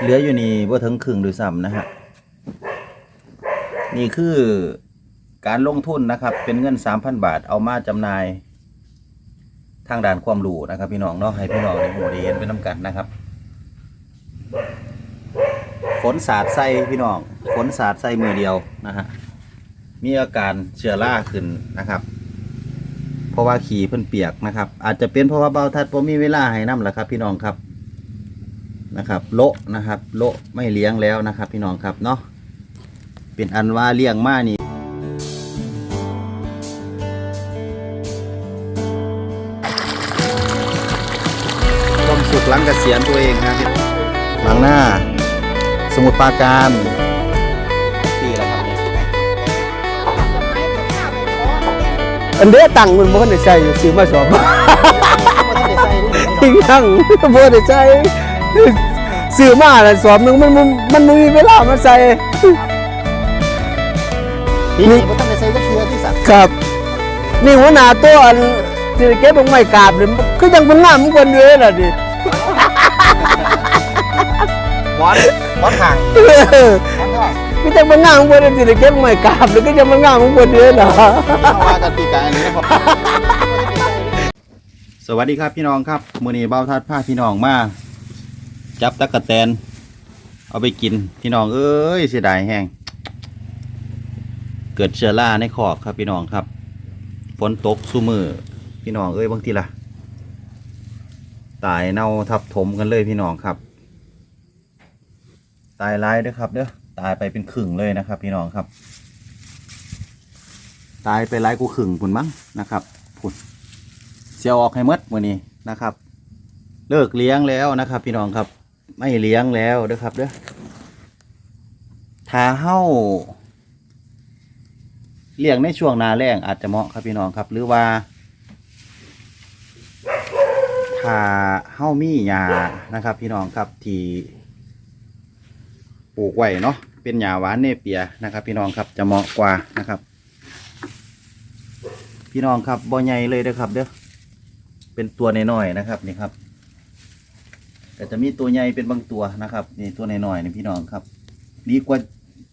เหลืออยู่นี่บ่ถึงครึ่งด้วยซ้ำนะฮะนี่คือการลงทุนนะครับ เป็นเงิน 3,000 บาทเอามาจำหน่าย ทางด้านความรู้นะครับ พี่น้องเนาะให้พี่น้องได้หูได้เห็นไปน้ำกันนะครับฝนสาดใส่พี่น้องฝนสาดใส่มือเดียวนะฮะมีอาการเชื้อราขึ้นนะครับ เพราะว่าขี่เพิ่นเปียกนะครับ อาจจะเป็นเพราะว่าเบาทัดผมมีเวลาให้น้ำแหละครับ พี่น้องครับ นะครับโละนะครับโละไม่เลี้ยงแล้วนะครับ พี่น้องครับเนาะเป็นอันว่าเลี้ยงมานี่ต้มสุกหลังเกษียณตัวเองครับหลังหน้า สมุดปราการปีแล้วครับเนี่ยอันเด้ตังค์มันบ่ได้ใช้อยู่ซื้อมาสอบอีกยังบ่ได้ใช้ ซื้อมาแล้วสอบหนึงมันมันมันบ่มีเวลามาใส่ ปีนี้บ่ทันได้ใส่จักเทื่อที่สัตว์ครับ นี่หัวหน้าตัวอันที่เก็บลงไม้กราบนี่คือยังมันงามกว่าเด้ล่ะดิ หมอนหมอนห่างเออหมอนห่างคือยังมันงามกว่าเด้ที่เก็บลงไม้กราบนี่ก็ยังมันงามกว่าเด้ล่ะเอาว่ากันปีกายอันนี้นะครับ สวัสดีครับพี่น้องครับมื้อนี้เบ้าทัดพาพี่น้องมา จับตะกะแตน เอาไปกินพี่น้องเอ้ยเสียดายแห้งเกิดเชื้อราในคอกครับพี่น้องครับฝนตกซุมือพี่น้องเอ้ยบางทีล่ะตายเน่าทับถมกันเลยพี่น้องครับ ตายร้ายเด้วยครับเด้อตายไปเป็นขึงเลยนะครับ พี่น้องครับ ตายไปร้ายกูขึงพุ่นมั้งนะครับพุ่นเสียวออกให้มดมื้อนี้นะครับ เลิกเลี้ยงแล้วนะครับ พี่น้องครับ ไม่เลี้ยงแล้วเด้อครับเด้อถ้าเฮ้าเลี้ยงในช่วงนาแรงอาจจะเหมาะครับพี่น้องครับ หรือว่าถ้าเฮ้ามีหญ้านะครับ พี่น้องครับที่ปลูกไว้เนาะเป็นหญ้าหวานเนเปียนะครับ พี่น้องครับจะเหมาะกว่านะครับ พี่น้องครับบ่ใหญ่เลยเด้อครับเด้อเป็นตัวน้อยๆนะครับนี่ครับ แต่จะมีตัวใหญ่เป็นบางตัวนะครับนี่ตัวน้อยๆนี่พี่น้องครับ ดีกว่า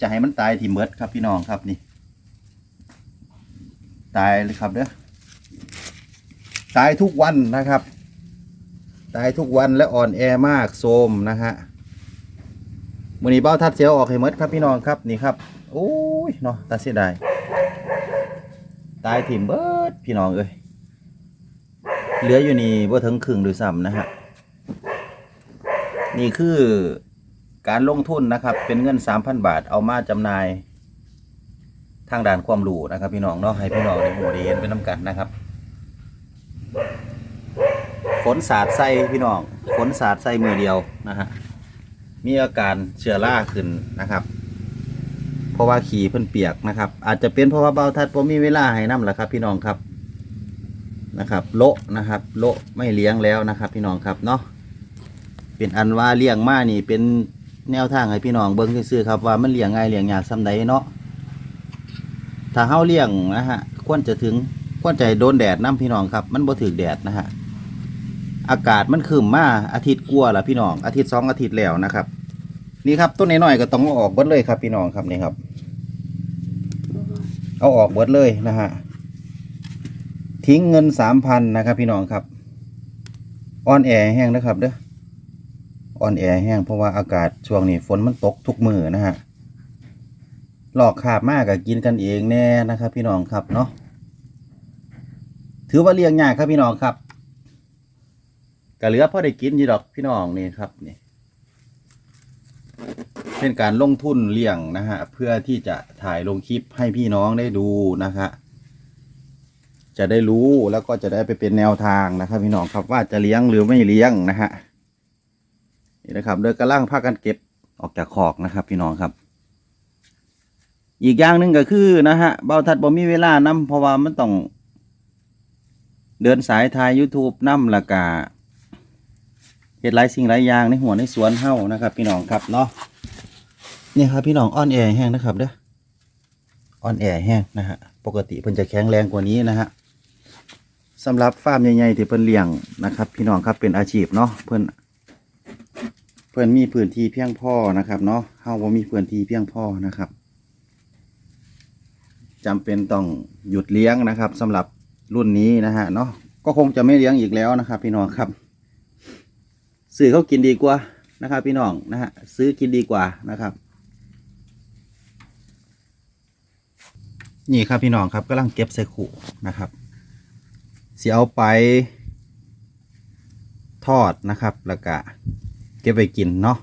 จะให้มันตายที่เมดครับพี่น้องครับนี่ ตายเลยครับเด้อตายทุกวันนะครับ ตายทุกวันและอ่อนแอมากโทมนะฮะมือนี้เบ้าทัดเสียวออกให้เมดครับพี่น้องครับนี่ครับโอ้ยเนาะตาเสียดายตายถิ่มเบิดพี่น้องเอ้ยเหลืออยู่นี่บ่ถึงครึ่งด้วยซ้ำนะฮะ นี่คือการลงทุนนะครับ เป็นเงิน 3,000 บาทเอามาจำหน่าย ทางด้านความรู้นะครับ พี่น้องเนาะให้พี่น้องได้หูได้เห็นไปน้ำกันนะครับฝนสาดใส่พี่น้องฝนสาดใส่มือเดียวนะฮะมีอาการเชื้อราขึ้นนะครับ เพราะว่าขี่เพิ่นเปียกนะครับ อาจจะเป็นเพราะว่าเบาทัดผมมีเวลาให้น้ำแหละครับ พี่น้องครับนะครับ โละนะครับ โละไม่เลี้ยงแล้วนะครับ พี่น้องครับเนาะ เป็นอันว่าเลี้ยงมานี่ เป็นแนวทางให้พี่น้องเบิ้งซื่อๆครับว่ามันเลี้ยงง่ายเลี้ยงยากซ้ำใดเนาะถ้าเฮาเลี้ยงนะฮะควรจะถึงควรจะโดนแดดน้ำพี่น้องครับ มันบ่ถึกแดดนะฮะอากาศมันขึ้นมาอาทิตย์กลัวาละพี่น้อง อาทิตย์สองอาทิตย์แล้วนะครับ นี่ครับต้นน้อยๆก็ต้องเอาออกเบิดเลยครับ พี่น้องครับนี่ครับ เอาออกเบิดเลยนะฮะทิ้งเงินสามพันนะครับ พี่น้องครับออนแอแห้งนะครับเด้อ ออนแอร์แห้งเพราะว่าอากาศช่วงนี้ฝนมันตกทุกมือนะฮะหลอกขาบมากกับกินกันเองแน่นะครับ พี่น้องครับเนาะถือว่าเลี้ยงยากครับพี่น้องครับกะเหลือพอได้กินยู่ดอกพี่น้องนี่ครับนี่เป็นการลงทุนเลี้ยงนะฮะเพื่อที่จะถ่ายลงคลิปให้พี่น้องได้ดูนะคะจะได้รู้แล้วก็จะได้ไปเป็นแนวทางนะครับ พี่น้องครับว่าจะเลี้ยงหรือไม่เลี้ยงนะฮะ นี่นะครับโดยกระล่างพากันเก็บออกจากคอกนะครับ พี่น้องครับ อีกอย่างหนึ่งก็คือนะฮะเบาทัดบ่มีเวลานํเพราะว่ามันต้อง เดินสายถ่าย YouTube นํละกาเฮ็ดหลายสิ่งหลายอย่างในหัวในสวนเฮานะครับ พี่น้องครับเนาะนี่ครับพี่น้องอ่อนแอแห้งนะครับเด้ออ่อนแอแห้งนะฮะปกติเพิ่นจะแข็งแรงกว่านี้นะฮะสำหรับฟาร์มใหญ่ๆที่เพิ่นเลี้ยงนะครับ พี่น้องครับเป็นอาชีพเนาะเพิ่น พื่อนมีพื้นที่เพียงพอนะครับ เนาะเฮาบ่มีพื้นที่เพียงพอนะครับจำเป็นต้องหยุดเลี้ยงนะครับสำหรับรุ่นนี้นะฮะเนาะก็คงจะไม่เลี้ยงอีกแล้วนะครับ พี่น้องครับ ซื้อเขากินดีกว่านะครับ พี่น้องนะฮะซื้อกินดีกว่านะครับ นี่ครับพี่น้องครับกำลังเก็บใส่ขู่นะครับเสิเอาไปทอดนะครับแล้วก็ ก็บไปกินเนาะ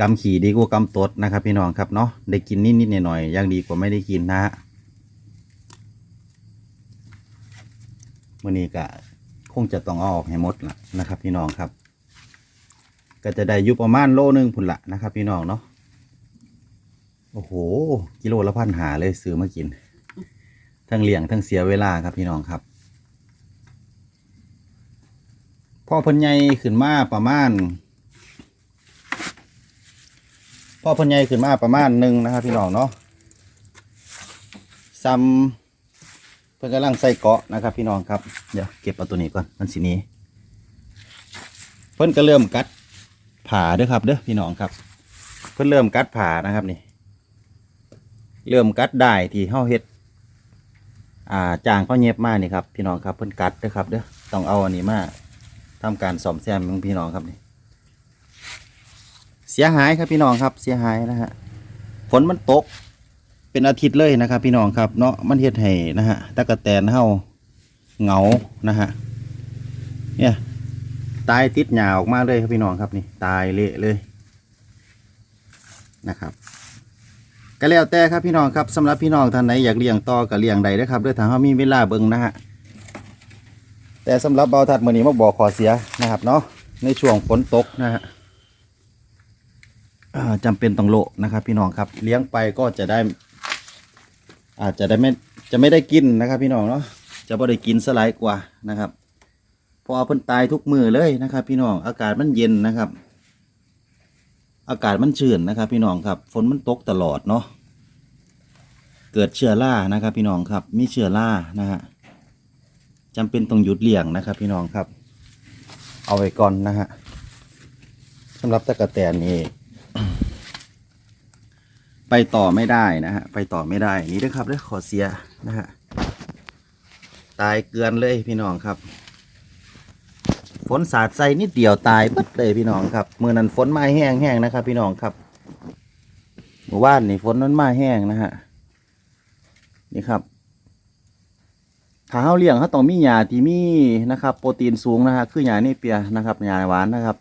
กำขี่ดีกว่ากำตดนะครับ พี่น้องครับเนาะได้กินนิดๆหน่อยๆยังดีกว่าไม่ได้กินนะฮะวันนี้ก็คงจะต้องเอาออกให้หมดละนะครับ พี่น้องครับ ก็จะได้ยู่ประมาณโลนึงพุ่นละนะครับ พี่น้องเนาะโอ้โห กิโลละพันหาเลยซื้อมากิน ทั้งเลี้ยงทั้งเสียเวลาครับพี่น้องครับ พ่อพันใหญ่ขึ้นมาประมาณ พ่อพันใหญ่ขึ้นมาประมาณหนึ่งนะครับพี่น้องเนาะซ้ำเพิ่นกำลังใส่เกาะนะครับ พี่น้องครับเดี๋ยวเก็บเอาตัวนี้ก่อนมันสีนี้เพิ่นก็เริ่มกัดผ่าเด้อครับเด้อพี่น้องครับ เพิ่นเริ่มกัดผ่านะครับนี่ เริ่มกัดได้ที่เฮาเฮ็ดอ่าจางเขาเย็บมานี่ครับพี่น้องครับเพิ่นกัดด้อครับเด้อต้องเอาอันนี้มา ทำการซ่อมแซมของพี่น้องครับนี่เสียหายครับพี่น้องครับเสียหายนะฮะฝนมันตกเป็นอาทิตย์เลยนะครับ พี่น้องครับเนาะมันเฮ็ดให้นะฮะตะกะแตนเฮาเหงานะฮะเนี่ยตายติดหยาออกมาเลยครับพี่น้องครับนี่ตายเละเลยนะครับก็แล้วแต่ครับพี่น้องครับสำหรับพี่น้องท่านไหนอยากเลี้ยงต่อก็เลี้ยงใดนะครับด้วยทางเขามีเวลาเบิ่งนะฮะ แต่สำหรับเบาทัดมือนี้มาบอกขอเสียนะครับเนาะในช่วงฝนตกนะฮะจำเป็นต้องโละนะครับ พี่น้องครับเลี้ยงไปก็จะได้ อาจจะได้ไม่จะไม่ได้กินนะครับ พี่น้องเนาะจะไม่ได้กินสลายกว่านะครับพอเพิ่นตายทุกมือเลยนะครับ พี่น้องอากาศมันเย็นนะครับ อากาศมันชื้นนะครับ พี่น้องครับฝนมันตกตลอดเนาะเกิดเชื้อรานะครับ พี่น้องครับมีเชื้อรานะฮะ จำเป็นต้องหยุดเลี้ยงนะครับ พี่น้องครับ เอาไว้ก่อนนะฮะสำหรับตะกะแตนนี่ไปต่อไม่ได้นะฮะไปต่อไม่ได้นี่นะครับเรื่องขอเสียนะฮะตายเกลือนเลยพี่น้องครับฝนสาดใส่นิดเดียวตายปึ๊ดเลยพี่น้องครับมือนั้นฝนมาแห้งแห้งนะครับ พี่น้องครับเมื่อวานนี่ฝนนั้นมาแห้งนะฮะนี่ครับ ถ้าเขาเลี้ยงเขาต้องมีหญ้าที่มีนะครับ โปรตีนสูงนะฮะคือหญ้านี่เปียนะครับหญ้าหวานนะครับ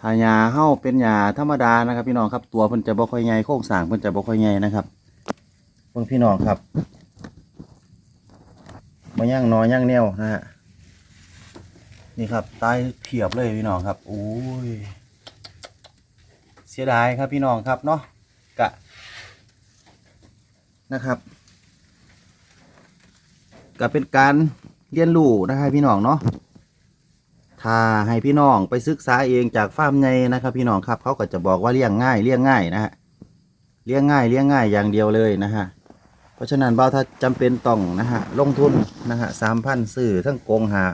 ถ้าหญ้าเฮาเป็นหญ้าธรรมดานะครับ พี่น้องครับตัวเพิ่นจะบ่ค่อยใหญ่โครงสร้างเพิ่นจะบ่ค่อยใหญ่นะครับเพิ่งพี่น้องครับมาย่างนอย่างแนวนะฮะนี่ครับตายเพียบเลยพี่น้องครับโอ้ยเสียดายครับพี่น้องครับเนาะกะนะครับ ก็เป็นการเรียนรู้นะครับพี่น้องเนาะถ้าให้พี่น้องไปศึกษาเองจากฟาร์มใหญ่นะครับ พี่น้องครับเขาก็จะบอกว่าเลี้ยงง่ายเลี้ยงง่ายนะฮะเลี้ยงง่ายเลี้ยงง่ายอย่างเดียวเลยนะฮะเพราะฉะนั้นเบาถ้าจำเป็นต้องนะฮะลงทุนนะฮะสามพันซื้อทั้งกงหา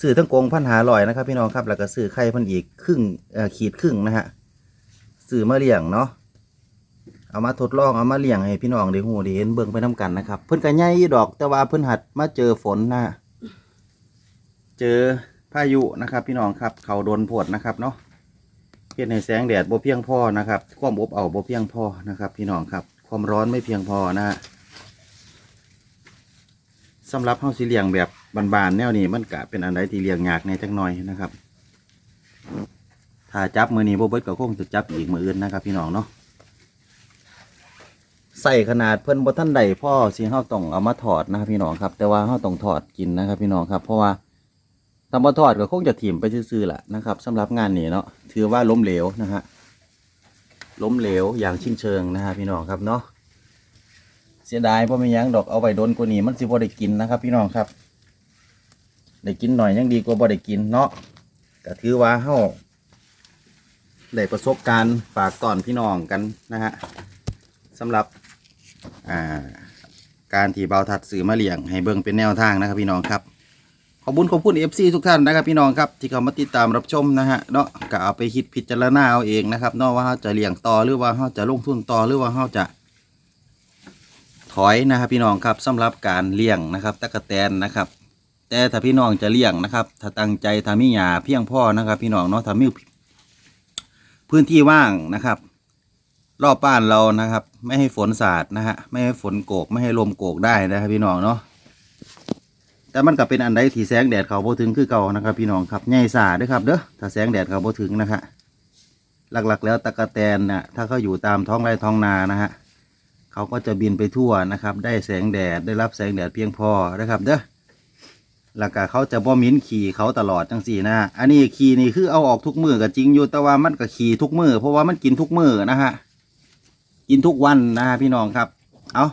ซื้อทั้งกงพันหาลอยนะครับ พี่น้องครับแล้วก็ซื้อไข่พันอีกครึ่งขีดครึ่งนะฮะซื้อมาเลี้ยงเนาะ เอามาทดลองเอามาเลี้ยงให้พี่น้องได้หูได้เห็นเบิ่งไปน้กันนะครับ เพิ่นก็ใหญ่อยู่ดอกแต่ว่าเพิ่นหัดมาเจอฝนนะเจอพายุนะครับ พี่น้องครับ เขาโดนผดนะครับเนาะเพียงให้แสงแดดบ่เพียงพอนะครับ ความอบเอาวบ่เพียงพอนะครับ พี่น้องครับ ความร้อนไม่เพียงพอนะฮะสำหรับเฮาสิเลี้ยงแบบบานๆแนวนี้มันก็เป็นอันใดที่เลี้ยงยากในจักหน่อยนะครับ ถ้าจับมือนี้บ่เบิดก็คงจะจับอีกมืออื่นนะครับ พี่น้องเนาะ ใส่ขนาดเพิ่นบ่ทันใดพ่อสิเฮาต้องเอามาถอดนะครับพี่น้องครับ แต่ว่าเฮาต้องถอดกินนะครับพี่น้องครับ เพราะว่าถ้าบ่ถอดก็คงจะถิ่มไปซื่อๆแหละนะครับสำหรับงานนี้เนาะถือว่าล้มเหลวนะฮะล้มเหลวอย่างชิ้นเชิงนะฮะพี่น้องครับเนาะเสียดายเพราะไม่ยั้งดอกเอาไว้โดนกว่านี้มันสิบ่ได้กินนะครับ พี่น้องครับได้กินหน่อยยังดีกว่าบ่ได้กินเนาะก็ถือว่าเฮาได้ประสบการณ์ฝากตอนพี่น้องกันนะฮะสำหรับ การที่เบาทัดสื่อมาเลี้ยงให้เบิ่งเป็นแนวทางนะครับพี่น้องครับขอบคุณขอบคุณเอฟซีทุกท่านนะครับพี่น้องครับที่เข้ามาติดตามรับชมนะฮะเนาะก็เอาไปคิดพิจารณาเอาเองนะครับเนาะว่าเขาจะเลี้ยงต่อหรือว่าเขาจะลงทุนต่อหรือว่าเขาจะ ถอยนะครับพี่น้องครับสำหรับการเลี้ยงนะครับตะกะแตนนะครับ แต่ถ้าพี่น้องจะเลี้ยงนะครับถ้าตั้งใจทำมิหยาเพียงพ่อนะครับ พี่น้องเนาะทำมิพื้นที่ว่างนะครับ รอบบ้านเรานะครับ ไม่ให้ฝนสาดนะฮะไม่ให้ฝนโกกไม่ให้ลมโกกได้นะครับพี่น้องเนาะแต่มันก็เป็นอันใดที่แสงแดดเขาบ่ถึงคือเก่านะครับ พี่น้องครับใหญ่สาด้วยครับเด้อถ้าแสงแดดเขาบ่ถึงนะฮะหลักๆ แล้วตะกะแตนนะถ้าเขาอยู่ตามท้องไร่ท้องนานะฮะเขาก็จะบินไปทั่วนะครับ ได้แสงแดดได้รับแสงแดดเพียงพอนะครับ เด้อแล้วก็เขาจะบ่มิ้นขี่เขาตลอดจังสี่นะอันนี้ขี่นี่คือเอาออกทุกมือก็จริงอยู่แต่ว่ามันก็ขี่ทุกมือเพราะว่ามันกินทุกมือนะฮะ กินทุกวันนะฮะพี่น้องครับ เอา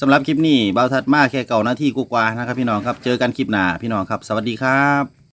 สำหรับคลิปนี้เบาทัดมากแค่เก่านาทีกว่านะครับพี่น้องครับ เจอกันคลิปหน้าพี่น้องครับ สวัสดีครับ